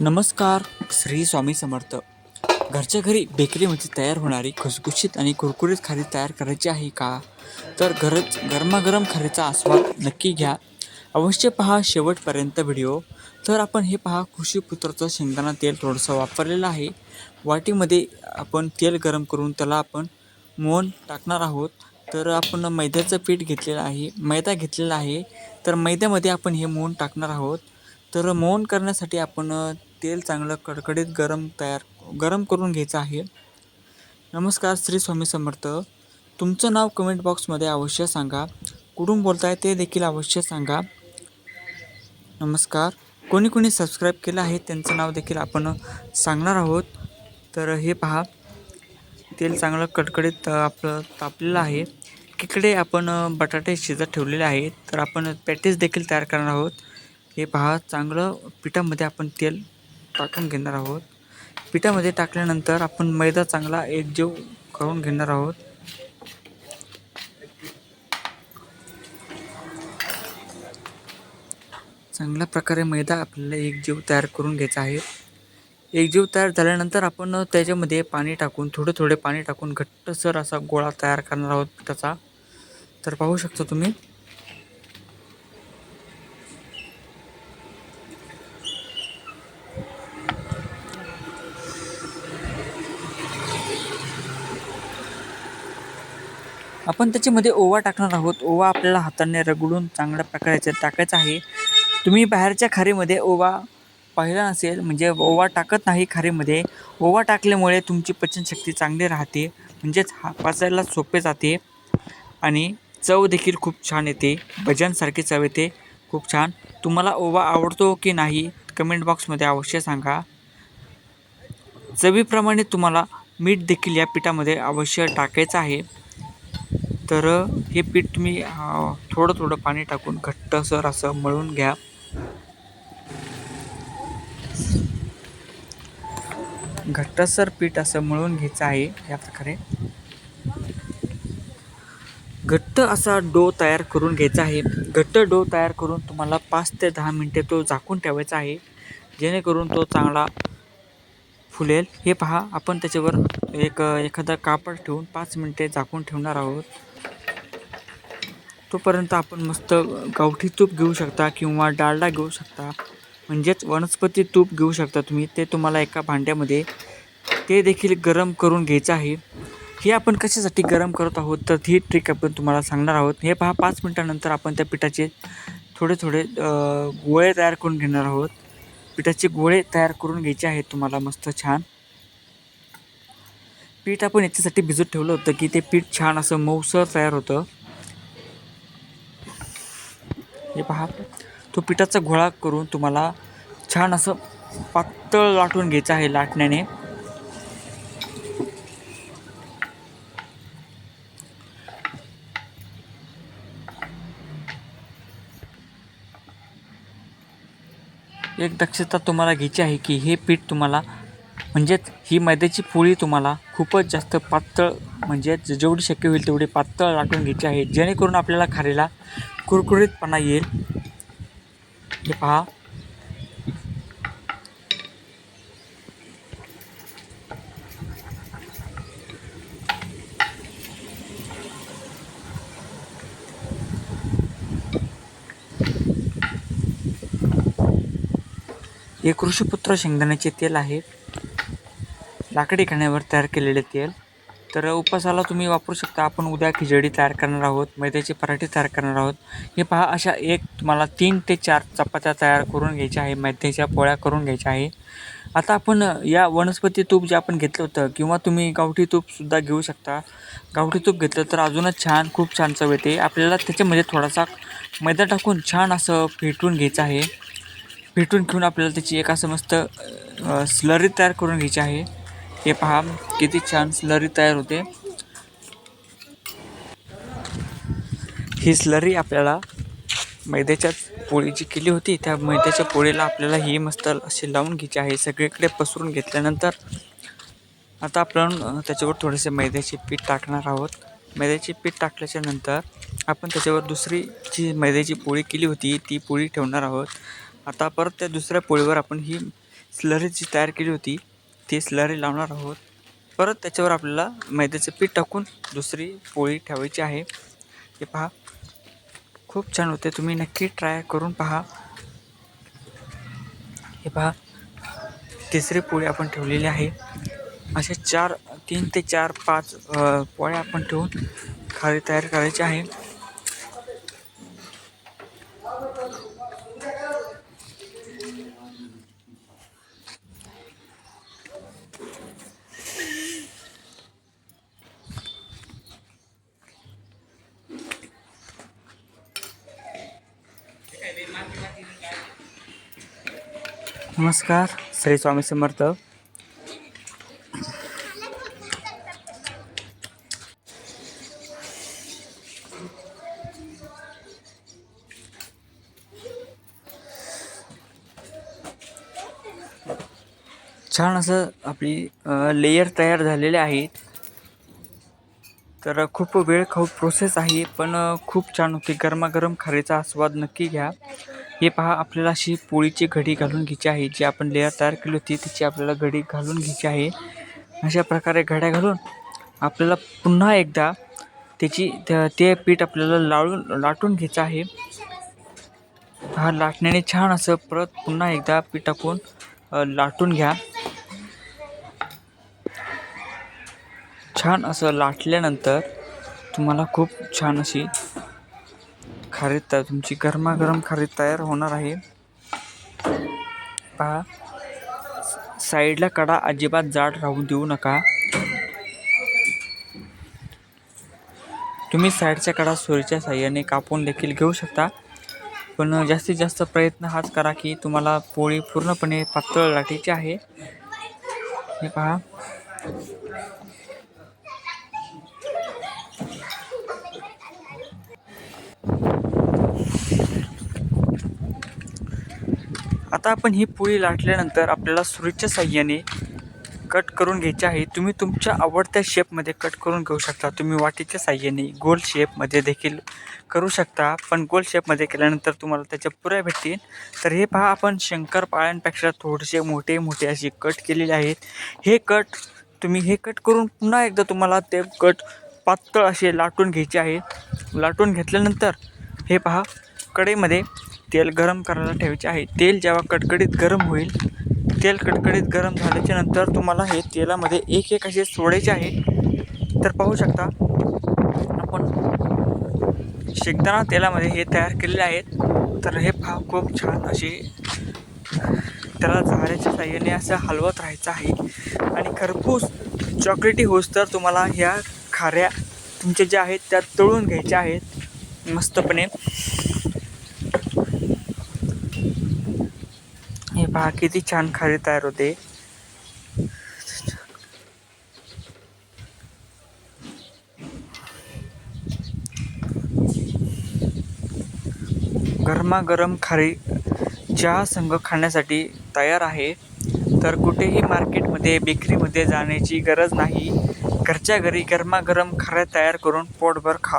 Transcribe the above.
नमस्कार श्री स्वामी समर्थ. घरच्या घरी बेकरीमध्ये तयार होणारी खुसखुशीत आणि कुरकुरीत खारी तयार करायची आहे का? तर घरच गरमागरम खारीचा आस्वाद नक्की घ्या. अवश्य पहा शेवटपर्यंत व्हिडिओ. तर आपण हे पहा कृषीपुत्राचं शेंगदाणा तेल थोडंसं वापरलेलं आहे. वाटीमध्ये आपण तेल गरम करून त्याला आपण मोहन टाकणार आहोत. तर आपण मैद्याचं पीठ घेतलेलं आहे मैदा घेतलेला आहे. तर मैद्यामध्ये आपण हे मोहन टाकणार आहोत. तर मौन करण्यासाठी आपण तेल चांगलं कडकडीत गरम तयार गरम करून घ्यायचं आहे. नमस्कार श्री स्वामी समर्थ. तुमचं नाव कमेंट बॉक्समध्ये अवश्य सांगा. कुठून बोलताय ते देखील अवश्य सांगा. नमस्कार. कोणी कोणी सबस्क्राईब केलं आहे त्यांचं नाव देखील आपण सांगणार आहोत. तर हे पहा. तेल चांगलं कडकडीत आपलं तापलेलं आहे. इकडे आपण बटाटे शिजत ठेवलेले आहेत. तर आपण पॅटीस देखील तयार करणार आहोत. हे पहा चांगलं पिठामध्ये आपण तेल टाकून घेणार आहोत. पिठामध्ये टाकल्यानंतर आपण मैदा चांगला एकजीव करून घेणार आहोत. चांगल्या प्रकारे मैदा आपल्याला एकजीव तयार करून घ्यायचा आहे. एकजीव तयार झाल्यानंतर आपण त्याच्यामध्ये पाणी टाकून थोडे थोडे पाणी टाकून घट्टसर असा गोळा तयार करणार आहोत पिठाचा. तर पाहू शकता तुम्ही आपण त्याच्यामध्ये ओवा टाकणार आहोत. ओवा आपल्याला हाताने रगडून चांगल्या प्रकारे टाकायचा आहे. तुम्ही बाहेरच्या खारीमध्ये ओवा पाहिला नसेल म्हणजे ओवा टाकत नाही खारीमध्ये. ओवा टाकल्यामुळे तुमची पचनशक्ती चांगली राहते. म्हणजेच हा पचायला सोपे जाते आणि चव देखील खूप छान येते. भजनसारखी चव येते. खूप छान. तुम्हाला ओवा आवडतो की नाही कमेंट बॉक्समध्ये अवश्य सांगा. चवीप्रमाणे तुम्हाला मीठ देखील या पिठामध्ये अवश्य टाकायचं आहे. तर हे पीठ तुम्ही थोडं थोडं पाणी टाकून घट्टसर असं मळून घ्या. घट्टसर पीठ असं मळून घ्यायचं आहे या प्रकारे. घट्ट असा डो तयार करून घ्यायचा आहे. घट्ट डो तयार करून तुम्हाला पाच ते दहा मिनटे तो झाकून ठेवायचा आहे. जेणेकरून तो चांगला फुलेल. हे पहा आपण त्याच्यावर एक एखादा कापड ठेवून पाच मिनटे झाकून ठेवणार आहोत. तोपर्यंत आपण मस्त गावठी तूप घेऊ शकता किंवा डालडा घेऊ शकता. म्हणजेच वनस्पती तूप घेऊ शकता तुम्ही. ते तुम्हाला एका भांड्यामध्ये ते देखील गरम करून घ्यायचं आहे. हे आपण कशासाठी गरम करत आहोत? तर ही ट्रिक आपण तुम्हाला सांगणार आहोत. हे पहा पाच मिनटानंतर आपण त्या पिठाचे थोडे थोडे गोळे तयार करून घेणार आहोत. पिठाचे गोळे तयार करून घ्यायचे आहेत तुम्हाला मस्त छान. पीठ आपण याच्यासाठी भिजत ठेवलं होतं की ते पीठ छान असं मऊसर तयार होतं. हे पहा. तो पिठाचा गोळा करून तुम्हाला छान असं पातळ लाटून घ्यायचं आहे लाटण्याने. एक दक्षता तुम्हाला घ्यायची आहे की हे पीठ तुम्हाला म्हणजेच ही मैद्याची पोळी तुम्हाला खूपच जास्त पातळ म्हणजे जेवढी शक्य होईल तेवढी पातळ लाटून घ्यायची आहे. जेणेकरून आपल्याला खारीला कुरकुरीतपणा येईल. हे पहा. हे कृषीपुत्र शेंगदाण्याचे तेल आहे. लाकडी खाण्यावर तयार केलेले तेल. तर उपासाला तुम्ही वापरू शकता. आपण उद्या खिचडी तयार करणार आहोत मैद्याचे पराठे तयार करणार आहोत. हे पहा अशा एक तुम्हाला तीन ते चार चपात्या तयार करून घ्यायच्या आहे मैद्याच्या पोळ्या करून घ्यायच्या आहे. आता आपण या वनस्पती तूप जे आपण घेतलं होतं किंवा तुम्ही गावठी तूपसुद्धा घेऊ शकता. गावठी तूप घेतलं तर अजूनच छान खूप छान चव येते. आपल्याला त्याच्यामध्ये थोडासा मैदा टाकून छान असं फेटून घ्यायचं आहे. फेटून घेऊन आपल्याला त्याची एक असं मस्त स्लरी तयार करून घ्यायची आहे. हे पहा किती छान स्लरी तयार होते. ही स्लरी आपल्याला मैद्याच्या पोळी जी केली होती. त्या मैद्याच्या पोळीला आपल्याला ही मस्त अशी लावून घ्यायची आहे. सगळीकडे पसरून घेतल्यानंतर आता आपण त्याच्यावर थोडेसे मैद्याचे पीठ टाकणार आहोत. मैद्याचे पीठ टाकल्याच्या नंतर आपण त्याच्यावर दुसरी जी मैद्याची पोळी केली होती ती पोळी ठेवणार आहोत. आता परत त्या दुसऱ्या पोळीवर आपण ही स्लरी जी तयार केली होती ती स्लरी लावणार आहोत. परत त्याच्यावर आपल्याला मैद्याचं पीठ टाकून दुसरी पोळी ठेवायची आहे. हे पहा. खूप छान होते. तुम्ही नक्की ट्राय करून पहा. हे पहा. तिसरी पोळी आपण ठेवलेली आहे. असे चार तीन ते चार पाच पोळ्या आपण ठेवून खारी तयार करायची आहे. नमस्कार श्री स्वामी समर्थ. छान असं आपली लेयर तयार झालेले आहेत. तर खूप वेळ खाऊ प्रोसेस आहे पण खूप छान होती. गरमागरम खारीचा आस्वाद नक्की घ्या. हे पहा आपल्याला अशी पोळीची घडी घालून घ्यायची आहे जी आपण लेअर तयार केली होती तिची आपल्याला घडी घालून घ्यायची आहे. अशा प्रकारे घड्या घालून आपल्याला पुन्हा एकदा त्याची त्या- ते पीठ आपल्याला लाळून लाटून घ्यायचं आहे. हा लाटण्याने छान असं परत पुन्हा एकदा पीठ टाकून लाटून घ्या. छान असं लाटल्यानंतर तुम्हाला खूप छान अशी खारीद तर तुमची गरमागरम खारीद तयार होणार आहे. पहा. साईडला कडा अजिबात जाड राहून देऊ नका. तुम्ही साईडच्या कडा सुरीच्या साह्याने कापून देखील घेऊ शकता. पण जास्तीत जास्त प्रयत्न हाच करा की तुम्हाला पोळी पूर्णपणे पातळ लाटीची आहे. हे पहा. आता आपण ही पोळी लाटल्यानंतर आपल्याला सुरीच्या साह्याने कट करून घ्यायचे आहे. तुम्ही तुमच्या आवडत्या शेपमध्ये कट करून घेऊ शकता. तुम्ही वाटीच्या साह्याने गोल शेपमध्ये देखील करू शकता. पण गोल शेपमध्ये केल्यानंतर तुम्हाला त्याच्या पुऱ्या भेटतील. तर हे पहा आपण शंकरपाळ्यांपेक्षा थोडेसे मोठे मोठे असे कट केलेले आहेत. हे कट तुम्ही हे कट करून पुन्हा एकदा तुम्हाला ते कट पातळ असे लाटून घ्यायचे आहे. लाटून घेतल्यानंतर हे पहा कढईमध्ये तेल गरम करायला ठेवायचे आहे. तेल जेव्हा कडकडीत गरम होईल तेल कडकडीत गरम झाल्याच्यानंतर तुम्हाला हे तेलामध्ये एक एक असे सोडायचे आहे. तर पाहू शकता आपण शेकदाणा तेलामध्ये हे तयार केलेले आहेत. तर हे फार खूप छान असे त्याला झाऱ्याच्या साह्याने असं हलवत राहायचं आहे. आणि खरपूस चॉकलेटी होस तर तुम्हाला ह्या खाऱ्या तुमच्या ज्या आहेत त्या तळून घ्यायच्या आहेत मस्तपणे हे पहा किती छान खारी तयार होते. गरमागरम खारी चहा संघ खाण्यासाठी तयार आहे. तर कुठेही मार्केटमध्ये बेकरीमध्ये जाण्याची गरज नाही. घरच्या घरी गरमागरम खाऱ्या तयार करून पोटभर खा.